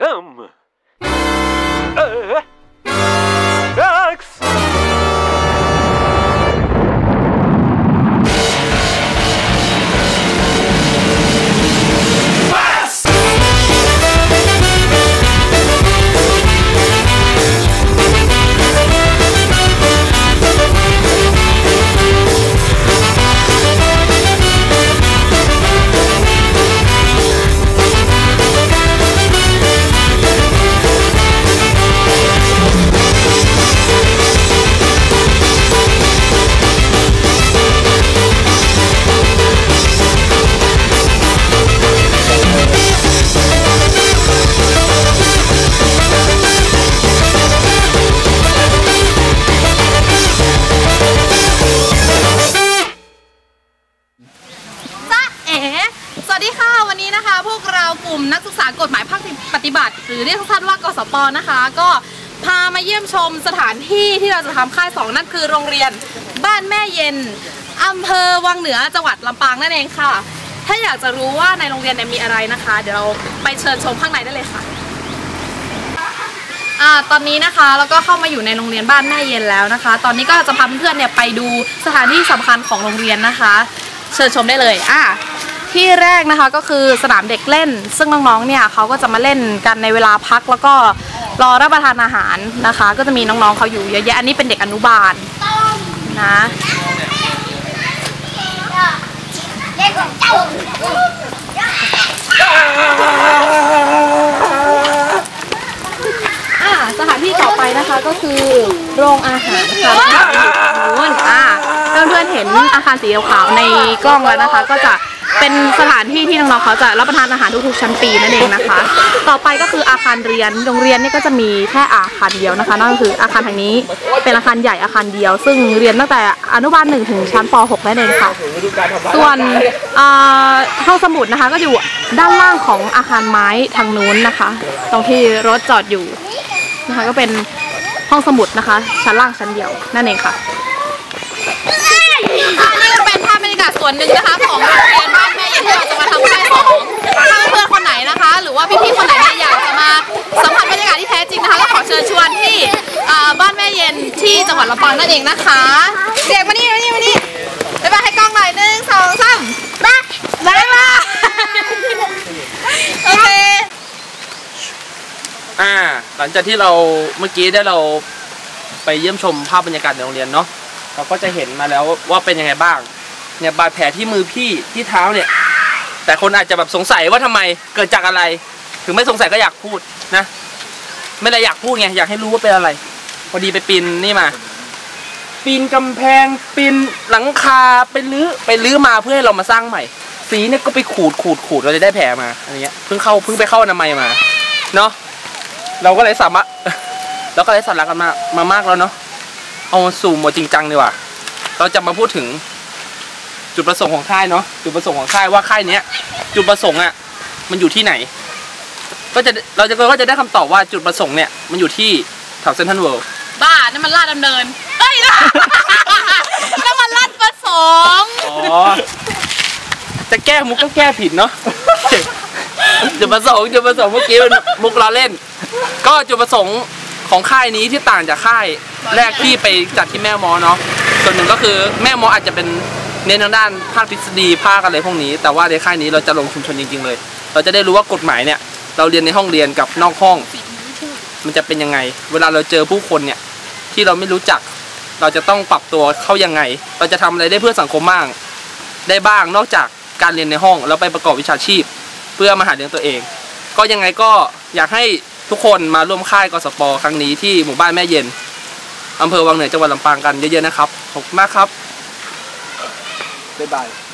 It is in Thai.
Um. Uh. สวัสดีค่ะวันนี้นะคะ พวกเรากลุ่มนักศึกษากฎหมายภาคปฏิบัติ หรือเรียกสั้นว่ากสปนะคะ ก็พามาเยี่ยมชมสถานที่ที่เราจะทำค่ายสองนั่นคือโรงเรียนบ้านแม่เย็นอำเภอวังเหนือจังหวัดลำปางนั่นเองค่ะ ถ้าอยากจะรู้ว่าในโรงเรียนเนี่ยมีอะไรนะคะ เดี๋ยวเราไปเชิญชมข้างในได้เลยค่ะอ่าตอนนี้นะคะเราก็เข้ามาอยู่ในโรงเรียนบ้านแม่เย็นแล้วนะคะ ตอนนี้ก็จะพาเพื่อนๆเนี่ยไปดูสถานที่สำคัญของโรงเรียนนะคะ เชิญชมได้เลยอะ ที่แรกนะคะก็คือสนามเด็กเล่น ซึ่งน้องๆเนี่ยเขาก็จะมาเล่นกันในเวลาพักแล้วก็รอรับประทานอาหารนะคะ ก็จะมีน้องๆเขาอยู่เยอะแยะอันนี้เป็นเด็กอนุบาลนะอ่าสถานที่ต่อไปนะคะก็คือโรงอาหารค่ะนู้นอ่าเพื่อนๆเห็นอาคารสีขาวๆในกล้องแล้วนะคะ ก็จะ เป็นสถานที่ที่น้องๆเขาจะรับประทานอาหารทุกๆชั้นปีนั่นเองนะคะ ต่อไปก็คืออาคารเรียน โรงเรียนนี่ก็จะมีแค่อาคารเดียวนะคะ นั่นก็คืออาคารแห่งนี้เป็นอาคารใหญ่อาคารเดียว ซึ่งเรียนตั้งแต่อนุบาลหนึ่งถึงชั้นป .6 นั่นเองค่ะ ส่วนอ่าห้องสมุดนะคะก็อยู่ด้านล่างของอาคารไม้ทางนู้นนะคะ ตรงที่รถจอดอยู่นะคะก็เป็นห้องสมุดนะคะ ชั้นล่างชั้นเดียวนั่นเองค่ะ กาศส่วนหนึ่งนะคะของโรงเรียนบ้านแม่เย็นที่เราจะมาทำค่ายสองถ้าเพื่อนคนไหนนะคะ หรือว่าพี่ๆคนไหนเนี่ยอยากจะมาสัมผัสบรรยากาศที่แท้จริงนะคะก็ขอเชิญชวนที่บ้านแม่เย็นที่จังหวัดลำปางนั่นเองนะคะเสียงมานี่มานี่มานี่บ๊ายบายให้กล้องหน่อยหนึ่งสองสามบ๊ายบายบายโอเคอ่าหลังจากที่เราเมื่อกี้ได้เราไปเยี่ยมชมภาพบรรยากาศในโรงเรียนเนาะเราก็จะเห็นมาแล้วว่าเป็นยังไงบ้าง เนี่ยบาดแผลที่มือพี่ที่เท้าเนี่ย แต่คนอาจจะแบบสงสัยว่าทำไมเกิดจากอะไร ถึงไม่สงสัยก็อยากพูดนะ ไม่ได้อยากพูดไงอยากให้รู้ว่าเป็นอะไร พอดีไปปีนนี่มาปีนกำแพงปีนหลังคาไปลื้อไปลื้อมาเพื่อให้เรามาสร้างใหม่ สีเนี่ยก็ไปขูดขูดขูดเราเลยได้แผลมาอันเนี้ยเพิ่งเข้าเพิ่งไปเข้าอนามัยมาเนาะเราก็เลยสามารถเราก็เลยสาระกันมามามากแล้วเนาะเอามาสู่หมดจริงจังดีกว่า เราจะมาพูดถึง จุดประสงค์ของค่ายเนาะจุดประสงค์ของค่ายว่าค่ายเนี้ยจุดประสงค์อะมันอยู่ที่ไหน ก็จะเราจะก็จะได้คำตอบว่าจุดประสงค์เนี่ยมันอยู่ที่แถวเซนทรัลเวิลด์บ้านั่นมันลาดดำเนินเฮ้ยนั่นมันลาดประสงค์อ๋อจะแก้มุกก็แก้ผิดเนาะจุดประสงค์จุดประสงค์เมื่อกี้เป็นมุกล้อเล่น ก็จุดประสงค์ของค่ายนี้ที่ต่างจากค่ายแรกที่ไปจัดที่แม่มอเนาะส่วนหนึ่งก็คือแม่มออาจจะเป็น เน้นทางด้านภาคทฤษฎีภาคอะไรพวกนี้ แต่ว่าในค่ายนี้เราจะลงชุมชนจริง ๆ เลย เราจะได้รู้ว่ากฎหมายเนี่ย เราเรียนในห้องเรียนกับนอกห้อง มันจะเป็นยังไง เวลาเราเจอผู้คนเนี่ยที่เราไม่รู้จัก เราจะต้องปรับตัวเข้ายังไง เราจะทำอะไรได้เพื่อสังคมบ้าง ได้บ้างนอกจากการเรียนในห้องแล้วไปประกอบวิชาชีพ เพื่อมาหาเลี้ยงตัวเอง ก็ยังไงก็อยากให้ทุกคนมาร่วมค่ายกสปครั้งนี้ที่หมู่บ้านแม่เย็นอำเภอวังเหนือจังหวัดลำปางกันเยอะๆนะครับขอบคุณมากครับ บ๊ายบาย